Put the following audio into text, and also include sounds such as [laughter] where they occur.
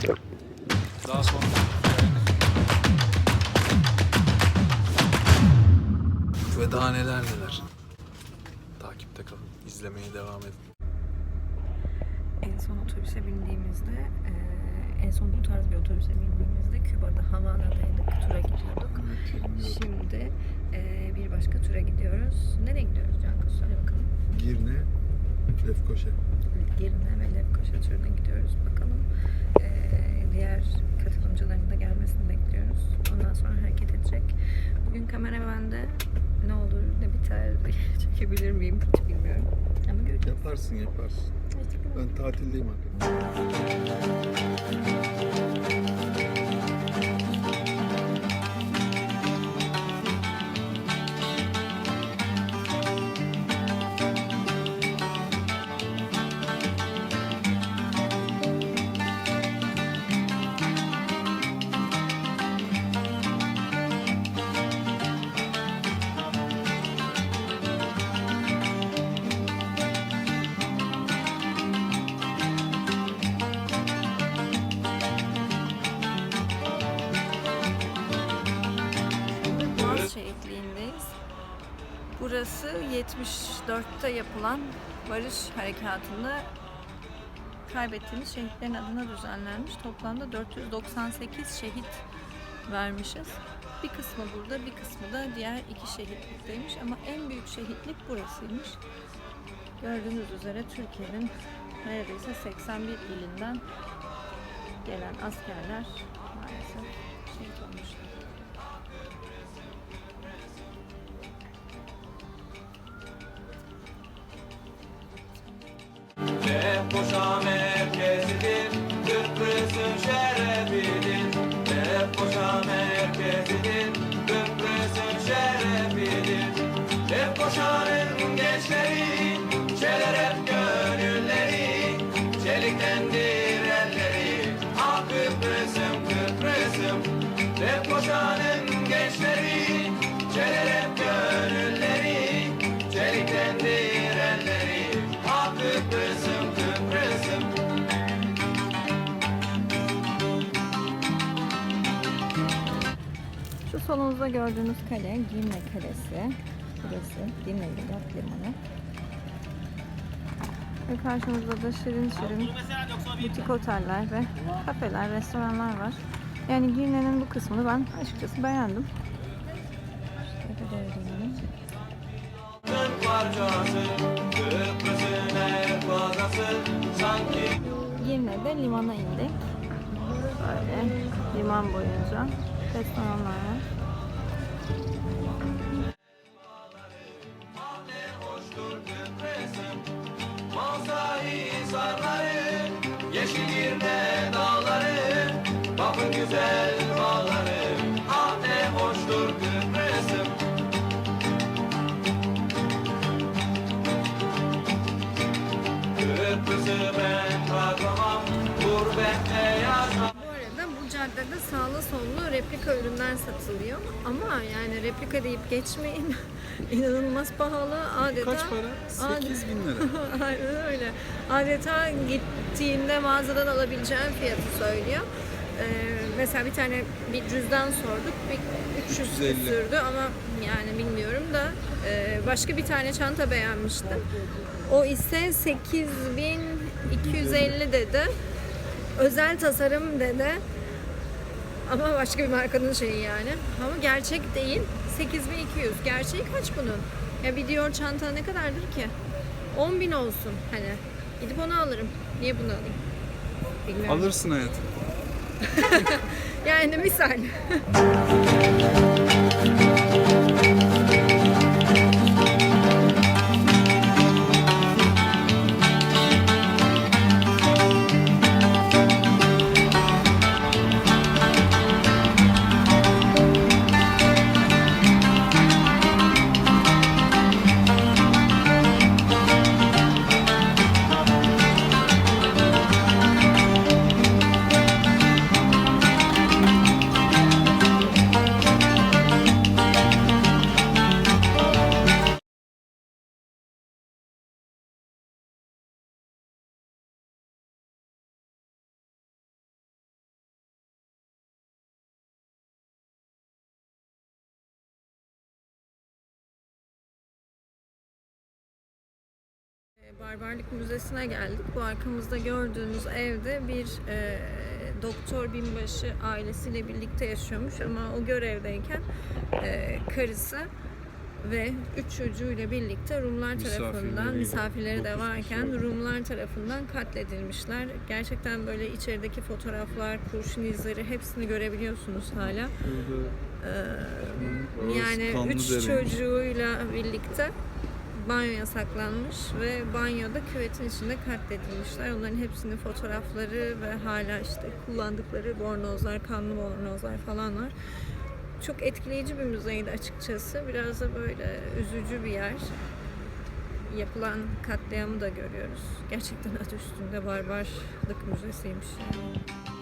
son Ve daha neler neler. Takipte kalın. izlemeye devam edin. En son otobüse bindiğimizde, e, en son bu tarz bir otobüse bindiğimizde Küba'da Havana'daydık, tura gidiyorduk. Şimdi e, bir başka tura gidiyoruz. Nereye gidiyoruz Canku? Söyle bakalım. Girne, Lefkoşa. Girne ve Lefkoşa turuna gidiyoruz. Bakalım diğer katılımcıların da gelmesini bekliyoruz. Ondan sonra hareket edecek. Bugün kamera bende. Ne olur ne biter [laughs] çekebilir miyim hiç bilmiyorum. Ama göreceğiz. Yaparsın yaparsın. Hoşçakalın. Ben tatildeyim arkadaşlar. Burası 74'te yapılan barış harekatında kaybettiğimiz şehitlerin adına düzenlenmiş. Toplamda 498 şehit vermişiz. Bir kısmı burada, bir kısmı da diğer iki şehitlikteymiş. Ama en büyük şehitlik burasıymış. Gördüğünüz üzere Türkiye'nin neredeyse 81 ilinden gelen askerler maalesef şehit olmuşlar. Lefkoşa solunuzda gördüğünüz kale Girne Kalesi. Burası Girne Ligat Limanı. Ve karşımızda da şirin şirin butik oteller ve kafeler, restoranlar var. Yani Girne'nin bu kısmını ben açıkçası beğendim. Şöyle gördüğünüz. Limana indik. Böyle liman boyunca restoranlar var. Güzel bağları, ah ne hoştur Kıbrıs'ım. Kıbrıs'ı ben bırakamam, gurbette yaşam. Bu arada bu caddede sağlı sollu replika ürünler satılıyor. Ama yani replika deyip geçmeyin. [laughs] İnanılmaz pahalı. Adeta, Kaç para? Adeta- 8 bin lira. [laughs] Aynen öyle. Adeta gittiğinde mağazadan alabileceğin fiyatı söylüyor. Ee, mesela bir tane bir cüzdan sorduk. Bir 300 350. sürdü ama yani bilmiyorum da e, başka bir tane çanta beğenmiştim. O ise 8250 dedi. Özel tasarım dedi. Ama başka bir markanın şeyi yani. Ama gerçek değil. 8200. Gerçeği kaç bunun? Ya bir Dior çanta ne kadardır ki? 10 bin olsun hani. Gidip onu alırım. Niye bunu alayım? Bilmiyorum. Alırsın hayatım. [laughs] Yani misal. [laughs] Barbarlık Müzesi'ne geldik. Bu arkamızda gördüğünüz evde bir e, doktor binbaşı ailesiyle birlikte yaşıyormuş ama o görevdeyken e, karısı ve üç çocuğuyla birlikte Rumlar tarafından Misafirleri, de varken. Rumlar tarafından katledilmişler. Gerçekten böyle içerideki fotoğraflar, kurşun izleri hepsini görebiliyorsunuz hala. Orası Yani üç çocuğuyla birlikte banyoya saklanmış ve banyoda küvetin içinde katledilmişler. Onların hepsinin fotoğrafları ve hala işte kullandıkları bornozlar, kanlı bornozlar falan var. Çok etkileyici bir müzeydi açıkçası. Biraz da böyle üzücü bir yer. Yapılan katliamı da görüyoruz. Gerçekten adı üstünde barbarlık müzesiymiş yani.